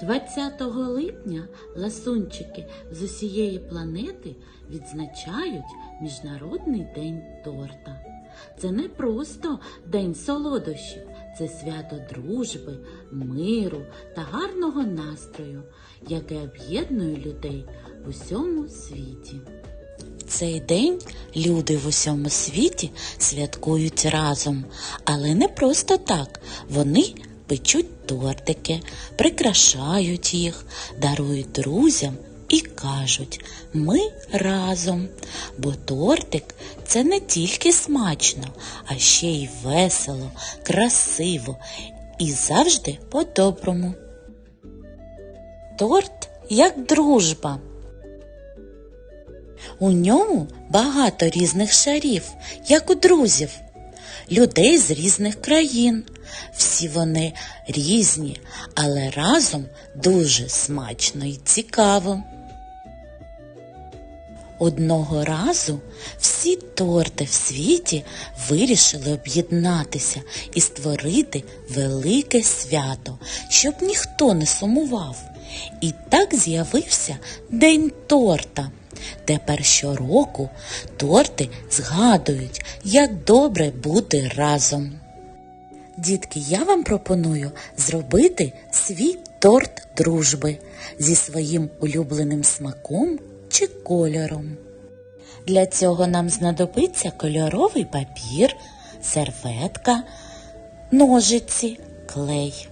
20 липня ласунчики з усієї планети відзначають Міжнародний день торта. Це не просто день солодощів, це свято дружби, миру та гарного настрою, яке об'єднує людей в усьому світі. В цей день люди в усьому світі святкують разом, але не просто так. Вони печуть тортики, прикрашають їх, дарують друзям і кажуть ми разом. Бо тортик це не тільки смачно, а ще й весело, красиво і завжди по-доброму. Торт як дружба. У ньому багато різних шарів, як у друзів, людей з різних країн. Всі вони різні, але разом дуже смачно і цікаво. Одного разу всі торти в світі вирішили об'єднатися і створити велике свято, щоб ніхто не сумував. І так з'явився День торта. Тепер щороку торти згадують, як добре бути разом. Дітки, я вам пропоную зробити свій торт дружби зі своїм улюбленим смаком чи кольором. Для цього нам знадобиться кольоровий папір, серветка, ножиці, клей.